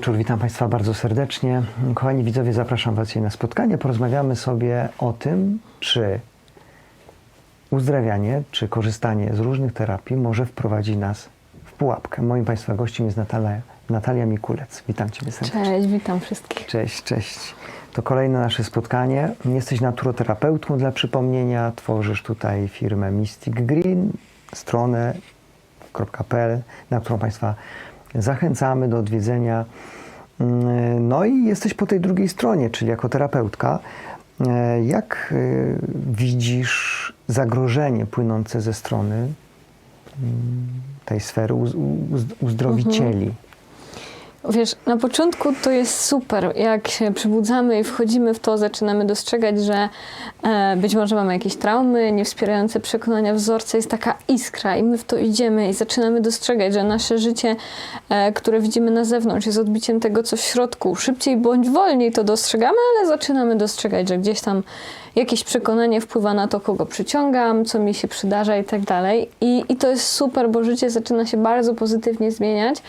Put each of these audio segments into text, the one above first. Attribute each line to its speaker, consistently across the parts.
Speaker 1: Wieczór, witam Państwa bardzo serdecznie. Kochani widzowie, zapraszam Was dzisiaj na spotkanie. Porozmawiamy sobie o tym, czy uzdrawianie, czy korzystanie z różnych terapii może wprowadzić nas w pułapkę. Moim Państwa gościem jest Natalia, Natalia Mikulec. Witam Ciebie serdecznie.
Speaker 2: Cześć, witam wszystkich.
Speaker 1: Cześć, cześć. To kolejne nasze spotkanie. Jesteś naturoterapeutką dla przypomnienia. Tworzysz tutaj firmę Mystic Green, stronę.pl, na którą Państwa zachęcamy do odwiedzenia. Mm, No i jesteś po tej drugiej stronie, czyli jako terapeutka. E, Jak y, widzisz zagrożenie płynące ze strony mm, tej sfery uz- uz- uzdrowicieli?
Speaker 2: Wiesz, na początku to jest super. Jak się przybudzamy i wchodzimy w to, zaczynamy dostrzegać, że e, być może mamy jakieś traumy, niewspierające przekonania, wzorce, jest taka iskra i my w to idziemy i zaczynamy dostrzegać, że nasze życie, e, które widzimy na zewnątrz, jest odbiciem tego, co w środku. Szybciej bądź wolniej to dostrzegamy, ale zaczynamy dostrzegać, że gdzieś tam jakieś przekonanie wpływa na to, kogo przyciągam, co mi się przydarza i tak dalej. I, I to jest super, bo życie zaczyna się bardzo pozytywnie zmieniać.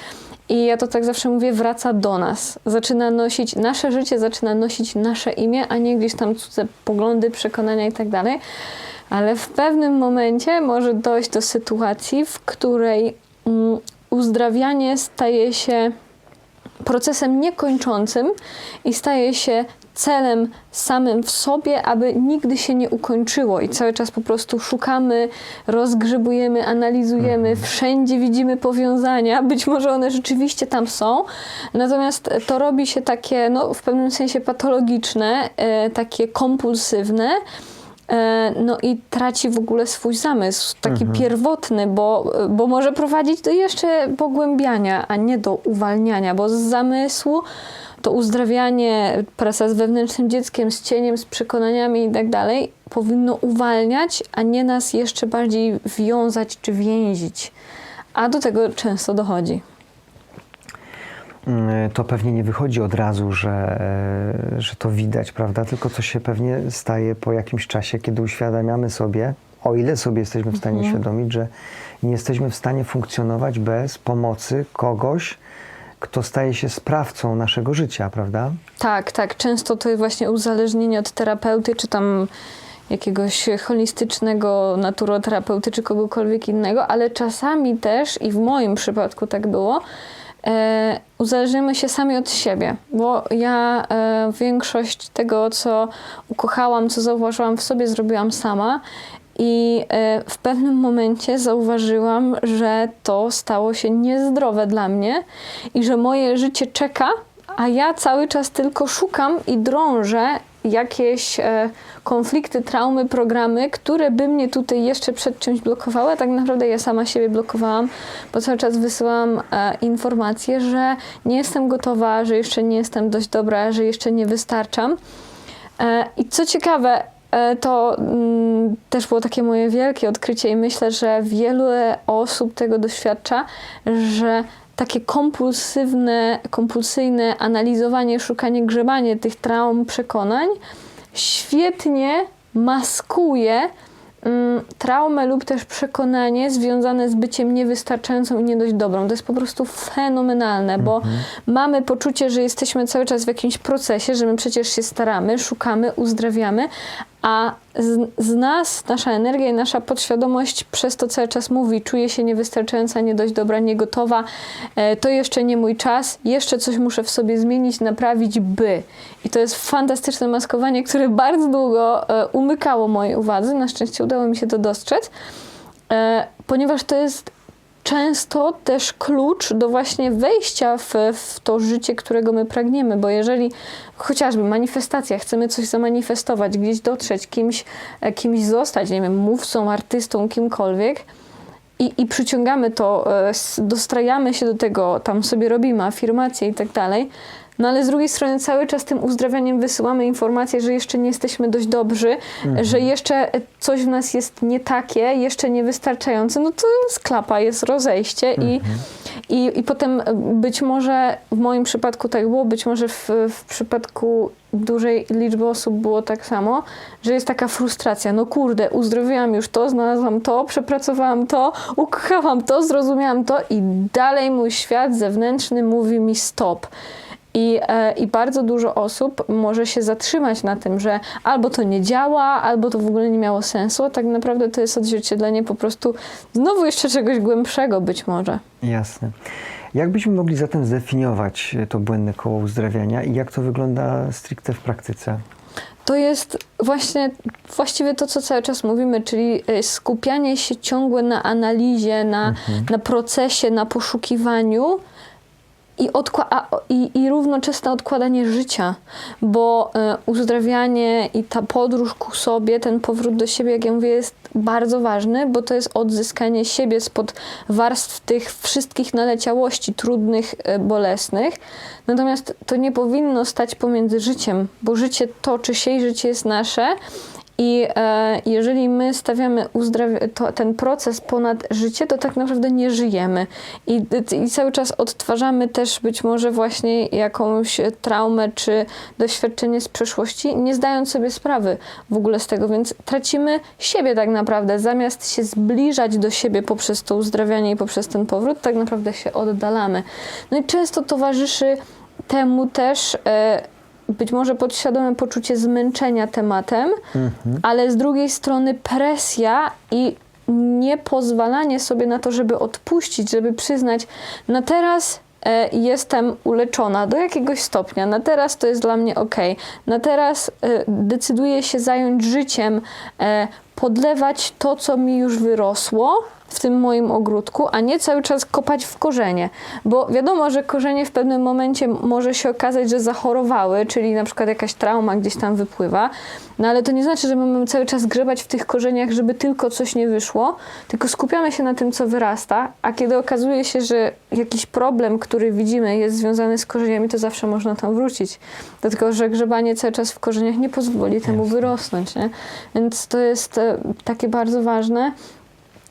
Speaker 2: I ja to tak zawsze mówię, wraca do nas. Zaczyna nosić, nasze życie zaczyna nosić nasze imię, a nie gdzieś tam cudze poglądy, przekonania i tak dalej. Ale w pewnym momencie może dojść do sytuacji, w której mm, uzdrawianie staje się procesem niekończącym i staje się celem samym w sobie, aby nigdy się nie ukończyło i cały czas po prostu szukamy, rozgrzebujemy, analizujemy, wszędzie widzimy powiązania, być może one rzeczywiście tam są, natomiast to robi się takie, no w pewnym sensie patologiczne, e, takie kompulsywne, no i traci w ogóle swój zamysł, taki pierwotny, bo, bo może prowadzić do jeszcze pogłębiania, a nie do uwalniania, bo z zamysłu to uzdrawianie, praca z wewnętrznym dzieckiem, z cieniem, z przekonaniami i tak dalej, powinno uwalniać, a nie nas jeszcze bardziej wiązać czy więzić. A do tego często dochodzi.
Speaker 1: Mm, to pewnie nie wychodzi od razu, że, e, że to widać, prawda? Tylko to się pewnie staje po jakimś czasie, kiedy uświadamiamy sobie, o ile sobie jesteśmy w stanie
Speaker 2: Mhm.
Speaker 1: uświadomić, że nie jesteśmy w stanie funkcjonować bez pomocy kogoś, kto staje się sprawcą naszego życia, prawda?
Speaker 2: Tak, tak. Często to jest właśnie uzależnienie od terapeuty, czy tam jakiegoś holistycznego naturoterapeuty, czy kogokolwiek innego, ale czasami też, i w moim przypadku tak było, uzależniamy się sami od siebie, bo ja e, większość tego, co ukochałam, co zauważyłam w sobie, zrobiłam sama. I e, w pewnym momencie zauważyłam, że to stało się niezdrowe dla mnie i że moje życie czeka, a ja cały czas tylko szukam i drążę jakieś e, konflikty, traumy, programy, które by mnie tutaj jeszcze przed czymś blokowały, tak naprawdę ja sama siebie blokowałam, bo cały czas wysyłam e, informacje, że nie jestem gotowa, że jeszcze nie jestem dość dobra, że jeszcze nie wystarczam. E, I co ciekawe, to mm, też było takie moje wielkie odkrycie i myślę, że wiele osób tego doświadcza, że takie kompulsywne, kompulsyjne analizowanie, szukanie, grzebanie tych traum, przekonań świetnie maskuje mm, traumę lub też przekonanie związane z byciem niewystarczającą i nie dość dobrą. To jest po prostu fenomenalne, bo mamy poczucie, że jesteśmy cały czas w jakimś procesie, że my przecież się staramy, szukamy, uzdrawiamy, a z, z nas, nasza energia i nasza podświadomość przez to cały czas mówi, czuję się niewystarczająca, nie dość dobra, niegotowa, e, to jeszcze nie mój czas, jeszcze coś muszę w sobie zmienić, naprawić, by. I to jest fantastyczne maskowanie, które bardzo długo e, umykało mojej uwadze. Na szczęście udało mi się to dostrzec, e, ponieważ to jest często też klucz do właśnie wejścia w, w to życie, którego my pragniemy, bo jeżeli chociażby manifestacja, chcemy coś zamanifestować, gdzieś dotrzeć, kimś, e, kimś zostać, nie wiem, mówcą, artystą, kimkolwiek, i, i przyciągamy to, e, dostrajamy się do tego, tam sobie robimy afirmacje i tak dalej, no ale z drugiej strony cały czas tym uzdrawianiem wysyłamy informację, że jeszcze nie jesteśmy dość dobrzy, że jeszcze coś w nas jest nie takie, jeszcze niewystarczające, no to jest klapa, jest rozejście i I, I potem e, być może w moim przypadku tak było, być może w, w przypadku dużej liczby osób było tak samo, że jest taka frustracja. No kurde, uzdrowiłam już to, znalazłam to, przepracowałam to, ukochałam to, zrozumiałam to i dalej mój świat zewnętrzny mówi mi stop. I, e, I bardzo dużo osób może się zatrzymać na tym, że albo to nie działa, albo to w ogóle nie miało sensu, a tak naprawdę to jest odzwierciedlenie po prostu znowu jeszcze czegoś głębszego być może.
Speaker 1: Jasne. Jak byśmy mogli zatem zdefiniować to błędne koło uzdrawiania i jak to wygląda stricte w praktyce?
Speaker 2: To jest właśnie właściwie to, co cały czas mówimy, czyli e, skupianie się ciągłe na analizie, na, na procesie, na poszukiwaniu i, odkła- i, i równoczesne odkładanie życia, bo e, uzdrawianie i ta podróż ku sobie, ten powrót do siebie, jak ja mówię, jest bardzo ważny, bo to jest odzyskanie siebie spod warstw tych wszystkich naleciałości trudnych, e, bolesnych. Natomiast to nie powinno stać pomiędzy życiem, bo życie toczy się i życie jest nasze. I e, jeżeli my stawiamy to, ten proces ponad życie, to tak naprawdę nie żyjemy. I, I cały czas odtwarzamy też być może właśnie jakąś traumę czy doświadczenie z przeszłości, nie zdając sobie sprawy w ogóle z tego, więc tracimy siebie tak naprawdę. Zamiast się zbliżać do siebie poprzez to uzdrawianie i poprzez ten powrót, tak naprawdę się oddalamy. No i często towarzyszy temu też. E, być może podświadome poczucie zmęczenia tematem, ale z drugiej strony presja i niepozwalanie sobie na to, żeby odpuścić, żeby przyznać, na teraz e, jestem uleczona do jakiegoś stopnia, na teraz to jest dla mnie ok, na teraz e, decyduję się zająć życiem, e, podlewać to, co mi już wyrosło w tym moim ogródku, a nie cały czas kopać w korzenie. Bo wiadomo, że korzenie w pewnym momencie może się okazać, że zachorowały, czyli na przykład jakaś trauma gdzieś tam wypływa, no ale to nie znaczy, że mamy cały czas grzebać w tych korzeniach, żeby tylko coś nie wyszło, tylko skupiamy się na tym, co wyrasta, a kiedy okazuje się, że jakiś problem, który widzimy jest związany z korzeniami, to zawsze można tam wrócić. Dlatego, że grzebanie cały czas w korzeniach nie pozwoli temu wyrosnąć, nie? Więc to jest e, takie bardzo ważne.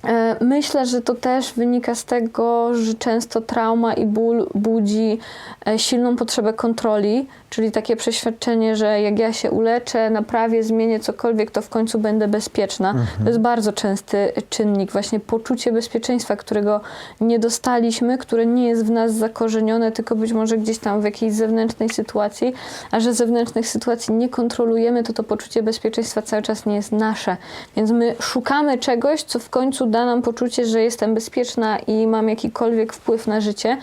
Speaker 2: E, Myślę, że to też wynika z tego, że często trauma i ból budzi e, silną potrzebę kontroli, czyli takie przeświadczenie, że jak ja się uleczę, naprawię, zmienię cokolwiek, to w końcu będę bezpieczna. To jest bardzo częsty czynnik, właśnie poczucie bezpieczeństwa, którego nie dostaliśmy, które nie jest w nas zakorzenione, tylko być może gdzieś tam w jakiejś zewnętrznej sytuacji, a że zewnętrznych sytuacji nie kontrolujemy, to to poczucie bezpieczeństwa cały czas nie jest nasze. Więc my szukamy czegoś, co w końcu da nam poczucie, że jestem bezpieczna i mam jakikolwiek wpływ na życie.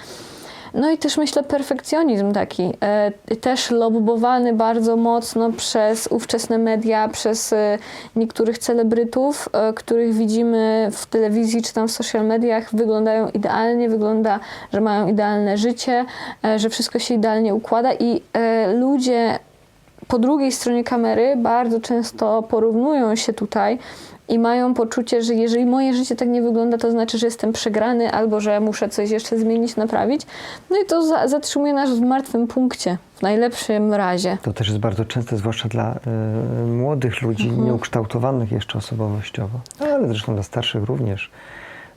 Speaker 2: No i też myślę perfekcjonizm taki, e, też lobbowany bardzo mocno przez ówczesne media, przez e, niektórych celebrytów, e, których widzimy w telewizji czy tam w social mediach, wyglądają idealnie, wygląda, że mają idealne życie, że wszystko się idealnie układa i ludzie po drugiej stronie kamery bardzo często porównują się tutaj i mają poczucie, że jeżeli moje życie tak nie wygląda, to znaczy, że jestem przegrany albo że muszę coś jeszcze zmienić, naprawić. No i to za zatrzymuje nas w martwym punkcie, w najlepszym razie.
Speaker 1: To też jest bardzo częste, zwłaszcza dla y, młodych ludzi,
Speaker 2: Mhm.
Speaker 1: nieukształtowanych jeszcze osobowościowo, ale zresztą dla starszych również.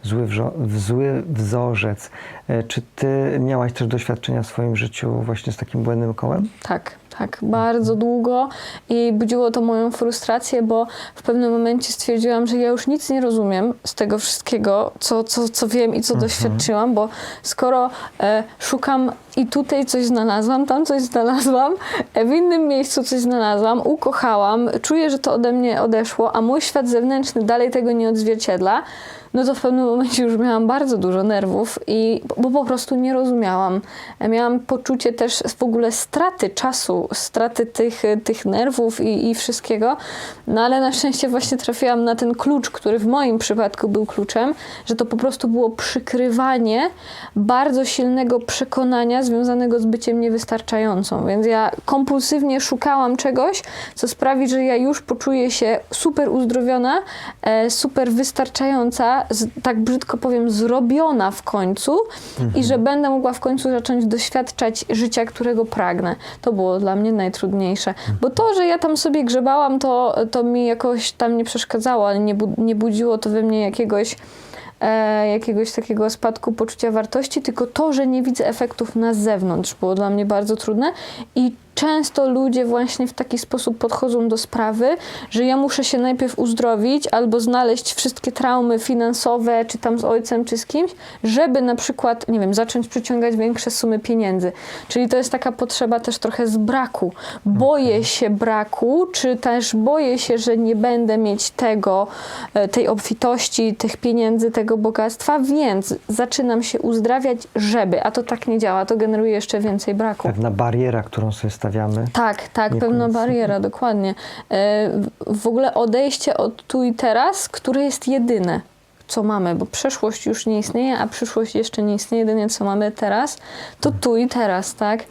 Speaker 1: Zły, zły wzorzec. E, Czy ty miałaś też doświadczenia w swoim życiu właśnie z takim błędnym kołem?
Speaker 2: Tak, tak, bardzo długo i budziło to moją frustrację, bo w pewnym momencie stwierdziłam, że ja już nic nie rozumiem z tego wszystkiego, co, co, co wiem i co doświadczyłam, bo skoro e, szukam i tutaj coś znalazłam, tam coś znalazłam, e, w innym miejscu coś znalazłam, ukochałam, czuję, że to ode mnie odeszło, a mój świat zewnętrzny dalej tego nie odzwierciedla, no to w pewnym momencie już miałam bardzo dużo nerwów i bo po prostu nie rozumiałam. Miałam poczucie też w ogóle straty czasu, straty tych, tych nerwów i, i wszystkiego, no ale na szczęście właśnie trafiłam na ten klucz, który w moim przypadku był kluczem, że to po prostu było przykrywanie bardzo silnego przekonania związanego z byciem niewystarczającą. Więc ja kompulsywnie szukałam czegoś, co sprawi, że ja już poczuję się super uzdrowiona, e, super wystarczająca, tak brzydko powiem, zrobiona w końcu i że będę mogła w końcu zacząć doświadczać życia, którego pragnę. To było dla mnie najtrudniejsze. Bo to, że ja tam sobie grzebałam, to, to mi jakoś tam nie przeszkadzało, nie, bu- nie budziło to we mnie jakiegoś e, jakiegoś takiego spadku poczucia wartości, tylko to, że nie widzę efektów na zewnątrz było dla mnie bardzo trudne i często ludzie właśnie w taki sposób podchodzą do sprawy, że ja muszę się najpierw uzdrowić albo znaleźć wszystkie traumy finansowe, czy tam z ojcem, czy z kimś, żeby na przykład, nie wiem, zacząć przyciągać większe sumy pieniędzy. Czyli to jest taka potrzeba też trochę z braku. Boję się braku, czy też boję się, że nie będę mieć tego, e, tej obfitości, tych pieniędzy, tego bogactwa, więc zaczynam się uzdrawiać, żeby, a to tak nie działa, to generuje jeszcze więcej braku.
Speaker 1: Pewna bariera, którą sobie stawiamy.
Speaker 2: Tak, tak, pewna bariera, dokładnie. E, w- ogóle odejście od tu i teraz, które jest jedyne, co mamy, bo przeszłość już nie istnieje, a przyszłość jeszcze nie istnieje, jedynie co mamy teraz, to tu i teraz, tak?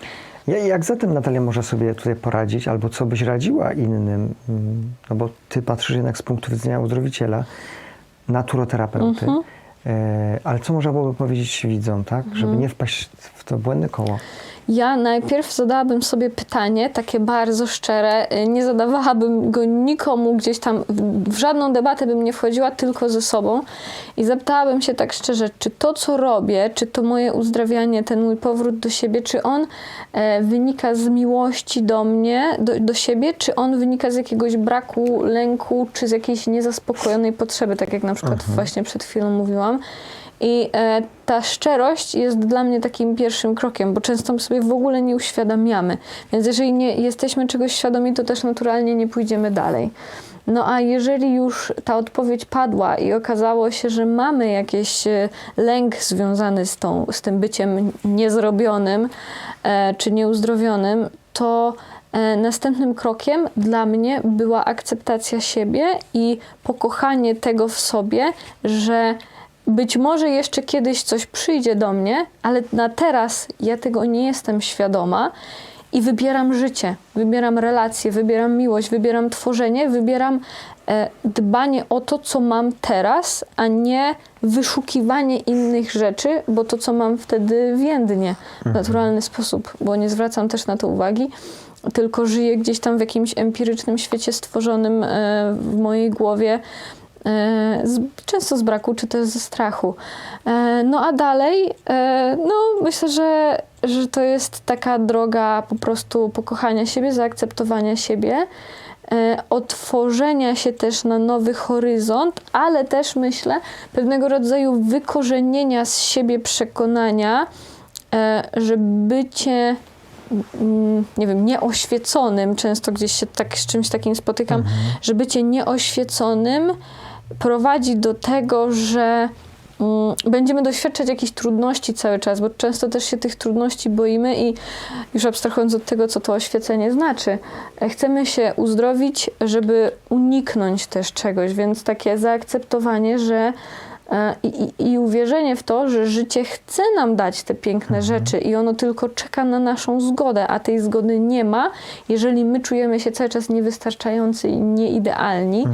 Speaker 1: Ja- Jak zatem Natalia może sobie tutaj poradzić, albo co byś radziła innym? Mm, No bo ty patrzysz jednak z punktu widzenia uzdrowiciela, naturoterapeuty.
Speaker 2: Mhm.
Speaker 1: E, ale co można byłoby powiedzieć widzom, tak? Żeby
Speaker 2: Mhm.
Speaker 1: nie wpaść w to błędne koło.
Speaker 2: Ja najpierw zadałabym sobie pytanie, takie bardzo szczere. y, Nie zadawałabym go nikomu gdzieś tam, w- żadną debatę bym nie wchodziła, tylko ze sobą. I zapytałabym się tak szczerze, czy to, co robię, czy to moje uzdrawianie, ten mój powrót do siebie, czy on e, wynika z miłości do mnie, do, do siebie, czy on wynika z jakiegoś braku, lęku, czy z jakiejś niezaspokojonej potrzeby, tak jak na przykład właśnie przed chwilą mówiłam. I e, ta szczerość jest dla mnie takim pierwszym krokiem, bo często sobie w ogóle nie uświadamiamy. Więc jeżeli nie jesteśmy czegoś świadomi, to też naturalnie nie pójdziemy dalej. No a jeżeli już ta odpowiedź padła i okazało się, że mamy jakiś e, lęk związany z, tą, z tym byciem niezrobionym e, czy nieuzdrowionym, to e, następnym krokiem dla mnie była akceptacja siebie i pokochanie tego w sobie, że być może jeszcze kiedyś coś przyjdzie do mnie, ale na teraz ja tego nie jestem świadoma i wybieram życie, wybieram relacje, wybieram miłość, wybieram tworzenie, wybieram e, dbanie o to, co mam teraz, a nie wyszukiwanie innych rzeczy, bo to, co mam wtedy więdnie w naturalny sposób, bo nie zwracam też na to uwagi, tylko żyję gdzieś tam w jakimś empirycznym świecie stworzonym e, w mojej głowie, często z braku, czy też ze strachu. E, no a dalej, e, no myślę, że, że to jest taka droga po prostu pokochania siebie, zaakceptowania siebie, e, otworzenia się też na nowy horyzont, ale też myślę pewnego rodzaju wykorzenienia z siebie przekonania, e, że bycie mm, nie wiem, nieoświeconym, często gdzieś się tak z czymś takim spotykam, że bycie nieoświeconym prowadzi do tego, że mm, będziemy doświadczać jakichś trudności cały czas, bo często też się tych trudności boimy i już abstrahując od tego, co to oświecenie znaczy, e, chcemy się uzdrowić, żeby uniknąć też czegoś, więc takie zaakceptowanie, że i, i, i uwierzenie w to, że życie chce nam dać te piękne rzeczy i ono tylko czeka na naszą zgodę, a tej zgody nie ma, jeżeli my czujemy się cały czas niewystarczający i nieidealni,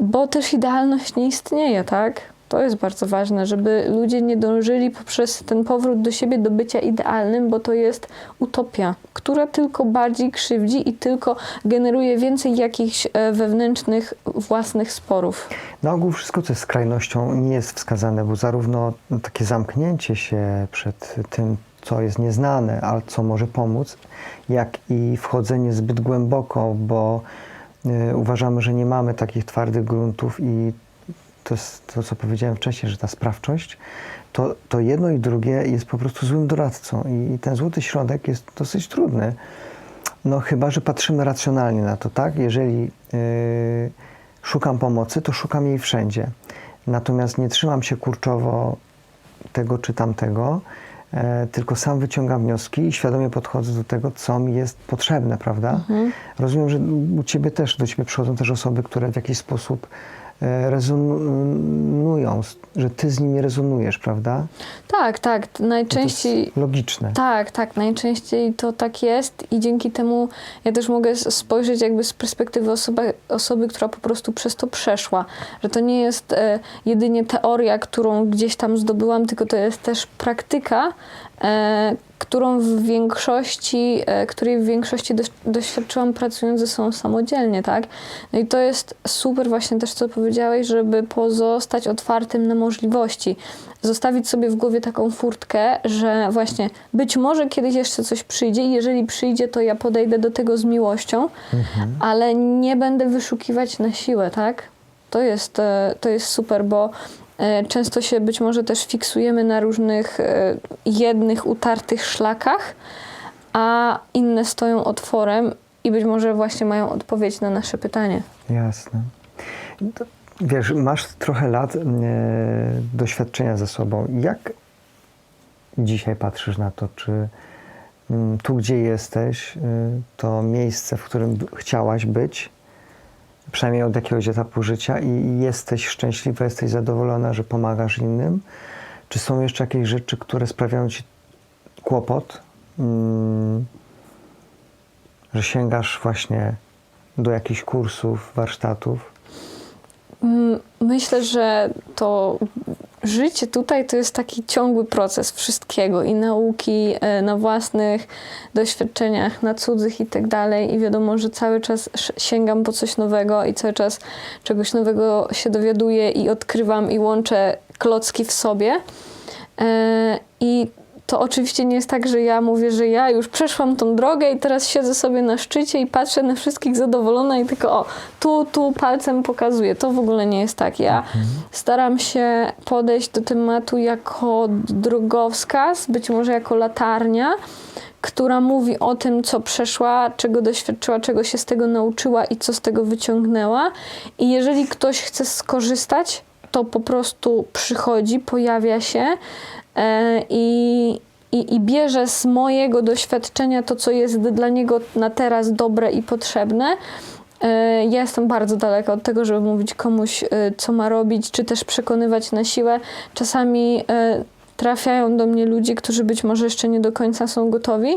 Speaker 2: bo też idealność nie istnieje, tak? To jest bardzo ważne, żeby ludzie nie dążyli poprzez ten powrót do siebie do bycia idealnym, bo to jest utopia, która tylko bardziej krzywdzi i tylko generuje więcej jakichś e, wewnętrznych, własnych sporów.
Speaker 1: Na ogół wszystko, co jest skrajnością, nie jest wskazane, bo zarówno takie zamknięcie się przed tym, co jest nieznane, ale co może pomóc, jak i wchodzenie zbyt głęboko, bo y, uważamy, że nie mamy takich twardych gruntów i to jest to, co powiedziałem wcześniej, że ta sprawczość, to, to jedno i drugie jest po prostu złym doradcą i ten złoty środek jest dosyć trudny. No chyba, że patrzymy racjonalnie na to, tak? Jeżeli yy, szukam pomocy, to szukam jej wszędzie. Natomiast nie trzymam się kurczowo tego czy tamtego, e, tylko sam wyciągam wnioski i świadomie podchodzę do tego, co mi jest potrzebne, prawda? Rozumiem, że u Ciebie też, do Ciebie przychodzą też osoby, które w jakiś sposób rezonują, z- że Ty z nimi rezonujesz, prawda?
Speaker 2: Tak, tak. Najczęściej
Speaker 1: logiczne.
Speaker 2: Tak, tak, najczęściej to tak jest i dzięki temu ja też mogę spojrzeć jakby z perspektywy osoby, osoby która po prostu przez to przeszła, że to nie jest e, jedynie teoria, którą gdzieś tam zdobyłam, tylko to jest też praktyka, e, którą w większości, e, której w większości doś, doświadczyłam pracując ze sobą samodzielnie, tak? No i to jest super właśnie też, co powiedziałeś, żeby pozostać otwartym na możliwości. Zostawić sobie w głowie taką furtkę, że właśnie być może kiedyś jeszcze coś przyjdzie i jeżeli przyjdzie, to ja podejdę do tego z miłością, ale nie będę wyszukiwać na siłę, tak? To jest, e, to jest super, bo e, często się być może też fiksujemy na różnych e, jednych utartych szlakach, a inne stoją otworem i być może właśnie mają odpowiedź na nasze pytanie.
Speaker 1: Jasne. To, wiesz, masz trochę lat e, doświadczenia ze sobą. Jak dzisiaj patrzysz na to, czy mm, tu, gdzie jesteś, to miejsce, w którym chciałaś być, przynajmniej od jakiegoś etapu życia i jesteś szczęśliwa, jesteś zadowolona, że pomagasz innym? Czy są jeszcze jakieś rzeczy, które sprawiają ci kłopot? Mm, że sięgasz właśnie do jakichś kursów, warsztatów?
Speaker 2: Mm, Myślę, że to życie tutaj to jest taki ciągły proces wszystkiego i nauki e, na własnych doświadczeniach, na cudzych i tak dalej. I wiadomo, że cały czas sięgam po coś nowego i cały czas czegoś nowego się dowiaduję i odkrywam i łączę klocki w sobie. E, I to oczywiście nie jest tak, że ja mówię, że ja już przeszłam tą drogę i teraz siedzę sobie na szczycie i patrzę na wszystkich zadowolona i tylko o, tu, tu palcem pokazuję. To w ogóle nie jest tak. Ja staram się podejść do tematu jako drogowskaz, być może jako latarnia, która mówi o tym, co przeszła, czego doświadczyła, czego się z tego nauczyła i co z tego wyciągnęła. I jeżeli ktoś chce skorzystać, to po prostu przychodzi, pojawia się i, i, i bierze z mojego doświadczenia to, co jest dla niego na teraz dobre i potrzebne. E, Ja jestem bardzo daleka od tego, żeby mówić komuś, e, co ma robić, czy też przekonywać na siłę. Czasami e, trafiają do mnie ludzie, którzy być może jeszcze nie do końca są gotowi,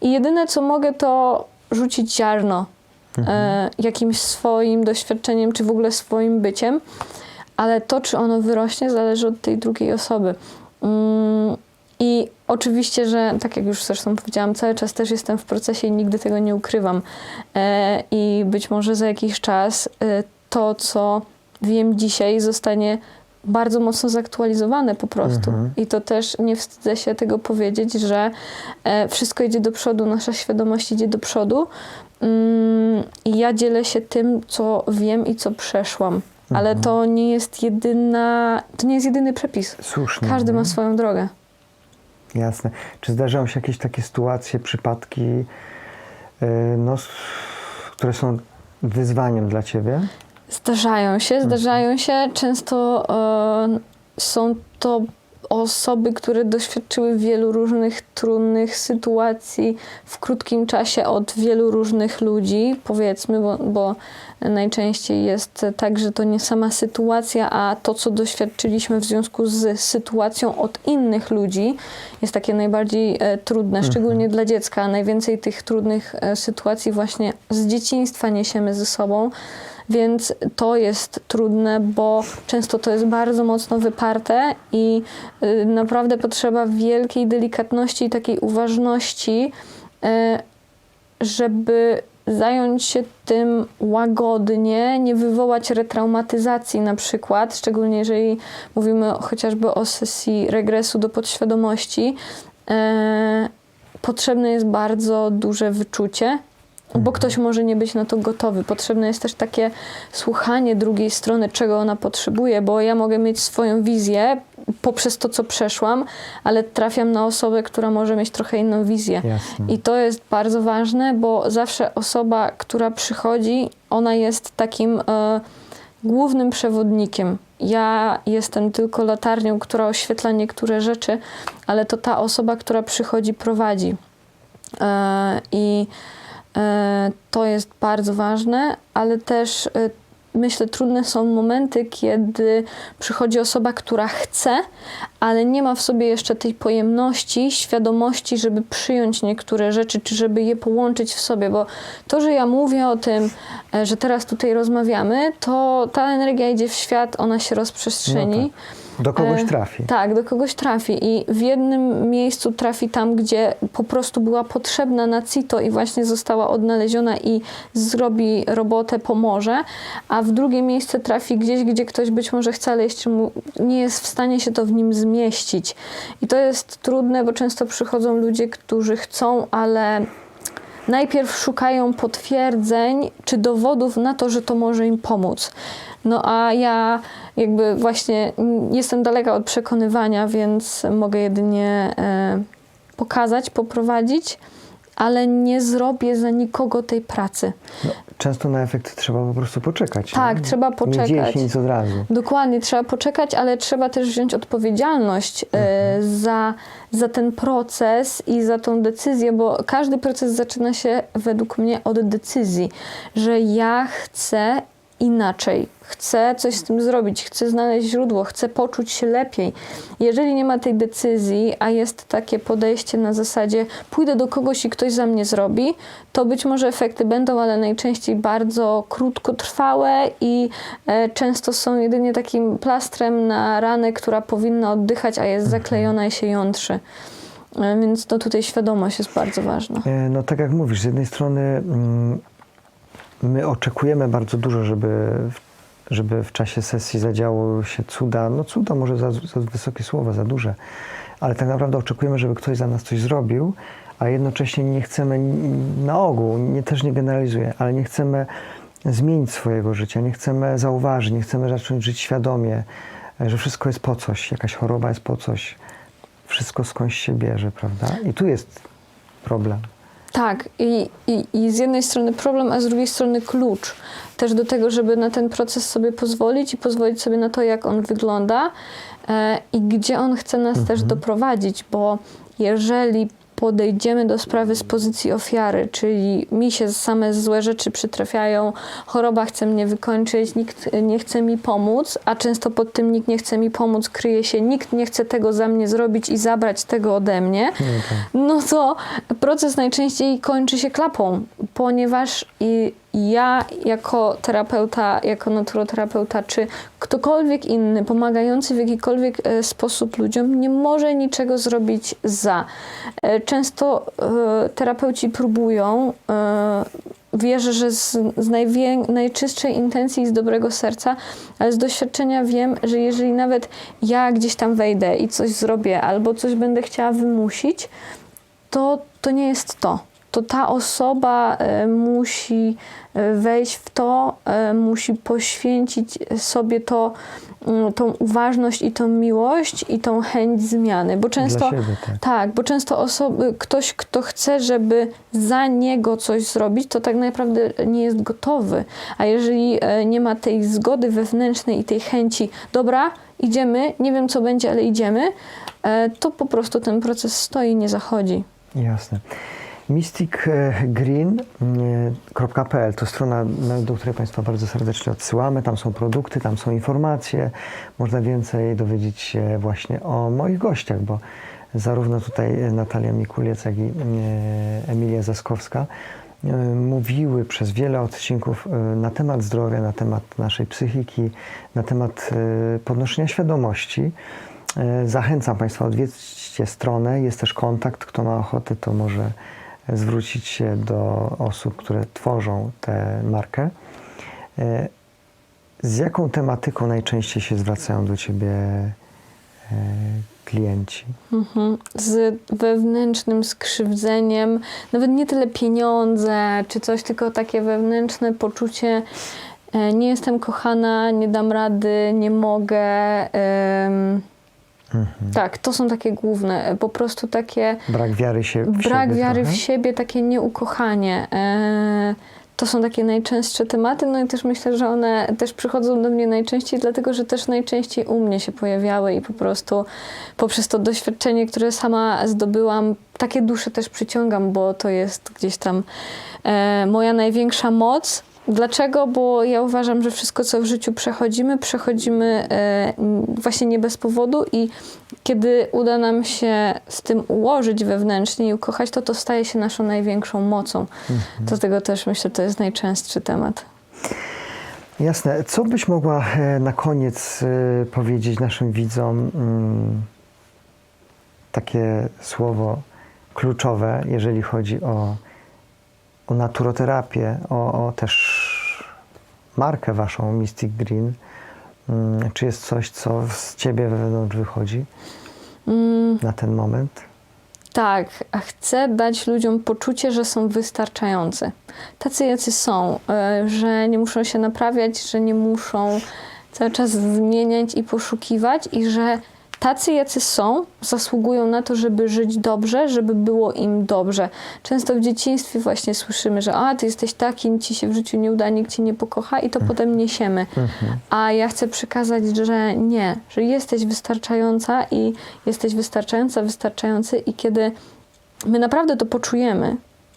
Speaker 2: i jedyne, co mogę, to rzucić ziarno e, jakimś swoim doświadczeniem, czy w ogóle swoim byciem, ale to, czy ono wyrośnie, zależy od tej drugiej osoby. Mm, I oczywiście, że tak jak już zresztą powiedziałam, cały czas też jestem w procesie i nigdy tego nie ukrywam. E, I być może za jakiś czas e, to, co wiem dzisiaj, zostanie bardzo mocno zaktualizowane po prostu.
Speaker 1: Mhm.
Speaker 2: I to też nie wstydzę się tego powiedzieć, że e, wszystko idzie do przodu, nasza świadomość idzie do przodu. Mm, I ja dzielę się tym, co wiem i co przeszłam. Ale
Speaker 1: Mhm.
Speaker 2: to nie jest jedyna, to nie jest jedyny przepis.
Speaker 1: Słusznie.
Speaker 2: Każdy ma swoją drogę.
Speaker 1: Jasne. Czy zdarzają się jakieś takie sytuacje, przypadki, yy, no, które są wyzwaniem dla ciebie?
Speaker 2: Zdarzają się, zdarzają się. Często e, są to osoby, które doświadczyły wielu różnych trudnych sytuacji w krótkim czasie od wielu różnych ludzi, powiedzmy, bo, bo najczęściej jest tak, że to nie sama sytuacja, a to, co doświadczyliśmy w związku z sytuacją od innych ludzi, jest takie najbardziej e, trudne, szczególnie dla dziecka. Najwięcej tych trudnych e, sytuacji właśnie z dzieciństwa niesiemy ze sobą. Więc to jest trudne, bo często to jest bardzo mocno wyparte i y, naprawdę potrzeba wielkiej delikatności i takiej uważności, y, żeby zająć się tym łagodnie, nie wywołać retraumatyzacji na przykład, szczególnie jeżeli mówimy chociażby o sesji regresu do podświadomości. E, Potrzebne jest bardzo duże wyczucie, bo ktoś może nie być na to gotowy. Potrzebne jest też takie słuchanie drugiej strony, czego ona potrzebuje, bo ja mogę mieć swoją wizję poprzez to, co przeszłam, ale trafiam na osobę, która może mieć trochę inną wizję.
Speaker 1: Jasne.
Speaker 2: I to jest bardzo ważne, bo zawsze osoba, która przychodzi, ona jest takim e, głównym przewodnikiem. Ja jestem tylko latarnią, która oświetla niektóre rzeczy, ale to ta osoba, która przychodzi, prowadzi. E, I to jest bardzo ważne, ale też e, myślę, trudne są momenty, kiedy przychodzi osoba, która chce, ale nie ma w sobie jeszcze tej pojemności, świadomości, żeby przyjąć niektóre rzeczy, czy żeby je połączyć w sobie, bo to, że ja mówię o tym, e, że teraz tutaj rozmawiamy, to ta energia idzie w świat, ona się rozprzestrzeni.
Speaker 1: No Do kogoś
Speaker 2: E,
Speaker 1: trafi.
Speaker 2: Tak, do kogoś trafi i w jednym miejscu trafi tam, gdzie po prostu była potrzebna na CITO i właśnie została odnaleziona i zrobi robotę, pomoże, a w drugie miejsce trafi gdzieś, gdzie ktoś być może wcale jeszcze mu nie jest w stanie się to w nim zmieścić. I to jest trudne, bo często przychodzą ludzie, którzy chcą, ale najpierw szukają potwierdzeń czy dowodów na to, że to może im pomóc. No a ja jakby właśnie jestem daleka od przekonywania, więc mogę jedynie e, pokazać, poprowadzić, ale nie zrobię za nikogo tej pracy.
Speaker 1: No, często na efekt trzeba po prostu poczekać.
Speaker 2: Tak,
Speaker 1: nie?
Speaker 2: trzeba
Speaker 1: Nie dzieje
Speaker 2: poczekać.
Speaker 1: się nic od razu.
Speaker 2: Dokładnie, trzeba poczekać, ale trzeba też wziąć odpowiedzialność e, za, za ten proces i za tą decyzję, bo każdy proces zaczyna się według mnie od decyzji, że ja chcę inaczej, chcę coś z tym zrobić, chcę znaleźć źródło, chcę poczuć się lepiej. Jeżeli nie ma tej decyzji, a jest takie podejście na zasadzie pójdę do kogoś i ktoś za mnie zrobi, to być może efekty będą, ale najczęściej bardzo krótkotrwałe i e, często są jedynie takim plastrem na ranę, która powinna oddychać, a jest zaklejona i się jątrzy. E, Więc to tutaj świadomość jest bardzo ważna.
Speaker 1: E, No tak jak mówisz, z jednej strony mm, my oczekujemy bardzo dużo, żeby, żeby w czasie sesji zadziało się cuda. No cuda może za, za wysokie słowa, za duże, ale tak naprawdę oczekujemy, żeby ktoś za nas coś zrobił, a jednocześnie nie chcemy na ogół, nie, też nie generalizuję, ale nie chcemy zmienić swojego życia, nie chcemy zauważyć, nie chcemy zacząć żyć świadomie, e, że wszystko jest po coś, jakaś choroba jest po coś, wszystko skądś się bierze, prawda? I tu jest problem.
Speaker 2: Tak, i, i, i z jednej strony problem, a z drugiej strony klucz też do tego, żeby na ten proces sobie pozwolić i pozwolić sobie na to, jak on wygląda e, i gdzie on chce nas też doprowadzić, bo jeżeli podejdziemy do sprawy z pozycji ofiary, czyli mi się same złe rzeczy przytrafiają, choroba chce mnie wykończyć, nikt nie chce mi pomóc, a często pod tym nikt nie chce mi pomóc kryje się, nikt nie chce tego za mnie zrobić i zabrać tego ode mnie, no to proces najczęściej kończy się klapą, ponieważ i ja jako terapeuta, jako naturoterapeuta, czy ktokolwiek inny pomagający w jakikolwiek e, sposób ludziom nie może niczego zrobić za. E, Często e, terapeuci próbują, wierzę, że z, z najczystszej intencji i z dobrego serca, ale z doświadczenia wiem, że jeżeli nawet ja gdzieś tam wejdę i coś zrobię, albo coś będę chciała wymusić, to to nie jest to. To ta osoba e, musi wejść w to, e, musi poświęcić sobie to, mm, tą uważność i tą miłość i tą chęć zmiany. Bo często
Speaker 1: siebie, tak.
Speaker 2: tak, bo często osoby, ktoś, kto chce, żeby za niego coś zrobić, to tak naprawdę nie jest gotowy. A jeżeli e, nie ma tej zgody wewnętrznej i tej chęci, dobra, idziemy, nie wiem co będzie, ale idziemy, e, to po prostu ten proces stoi i nie zachodzi.
Speaker 1: Jasne. mysticgreen.pl to strona, na- do której Państwa bardzo serdecznie odsyłamy. Tam są produkty, tam są informacje. Można więcej dowiedzieć się właśnie o moich gościach, bo zarówno tutaj Natalia Mikuliec, jak i e, Emilia Zaskowska e, mówiły przez wiele odcinków e, na temat zdrowia, na temat naszej psychiki, na temat e, podnoszenia świadomości. E, Zachęcam Państwa, odwiedźcie stronę. Jest też kontakt. Kto ma ochotę, to może zwrócić się do osób, które tworzą tę markę. E, Z jaką tematyką najczęściej się zwracają do Ciebie e, klienci?
Speaker 2: Mhm. Z wewnętrznym skrzywdzeniem, nawet nie tyle pieniądze czy coś, tylko takie wewnętrzne poczucie, e, nie jestem kochana, nie dam rady, nie mogę. Em, Tak, to są takie główne, e, po prostu takie
Speaker 1: Brak wiary się w
Speaker 2: brak
Speaker 1: siebie
Speaker 2: wiary w
Speaker 1: trochę?
Speaker 2: siebie, takie nieukochanie. E, to są takie najczęstsze tematy, no i też myślę, że one też przychodzą do mnie najczęściej, dlatego że też najczęściej u mnie się pojawiały i po prostu poprzez to doświadczenie, które sama zdobyłam, takie dusze też przyciągam, bo to jest gdzieś tam e, moja największa moc. Dlaczego? Bo ja uważam, że wszystko, co w życiu przechodzimy, przechodzimy e, właśnie nie bez powodu i kiedy uda nam się z tym ułożyć wewnętrznie i ukochać, to to staje się naszą największą mocą. Dlatego też myślę, to jest najczęstszy temat.
Speaker 1: Jasne. Co byś mogła e, na koniec e, powiedzieć naszym widzom? mm, Takie słowo kluczowe, jeżeli chodzi o, o naturoterapię, o, o też markę waszą Mystic Green. Mm, Czy jest coś, co z ciebie wewnątrz wychodzi
Speaker 2: Mm,
Speaker 1: na ten moment?
Speaker 2: Tak, a chcę dać ludziom poczucie, że są wystarczający. Tacy, jacy są, e, że nie muszą się naprawiać, że nie muszą cały czas zmieniać i poszukiwać, i że tacy, jacy są, zasługują na to, żeby żyć dobrze, żeby było im dobrze. Często w dzieciństwie właśnie słyszymy, że a, ty jesteś taki, nic ci się w życiu nie uda, nikt cię nie pokocha, i to potem niesiemy. A ja chcę przekazać, że nie, że jesteś wystarczająca i jesteś wystarczająca, wystarczający i kiedy my naprawdę to poczujemy,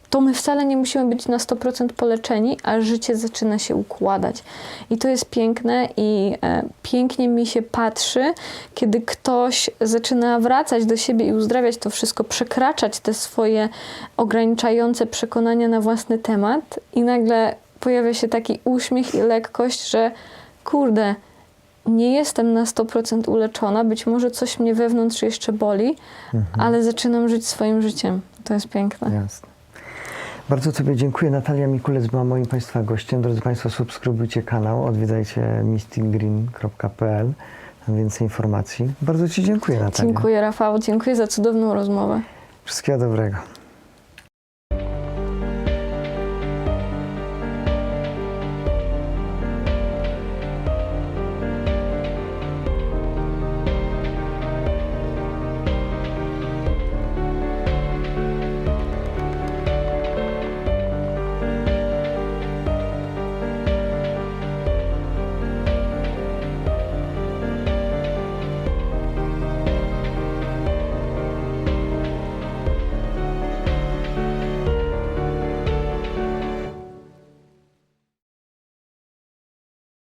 Speaker 2: to my wcale nie musimy być na 100% poleczeni, a życie zaczyna się układać. I to jest piękne i e, pięknie mi się patrzy, kiedy ktoś zaczyna wracać do siebie i uzdrawiać to wszystko, przekraczać te swoje ograniczające przekonania na własny temat i nagle pojawia się taki uśmiech i lekkość, że kurde, nie jestem na 100% uleczona, być może coś mnie wewnątrz jeszcze boli, ale zaczynam żyć swoim życiem. To jest piękne.
Speaker 1: Jasne. Bardzo Tobie dziękuję. Natalia Mikulec była moim Państwa gościem. Drodzy Państwo, subskrybujcie kanał, odwiedzajcie mysticgreen.pl na więcej informacji. Bardzo Ci dziękuję, Natalia.
Speaker 2: Dziękuję Rafał, dziękuję za cudowną rozmowę.
Speaker 1: Wszystkiego dobrego.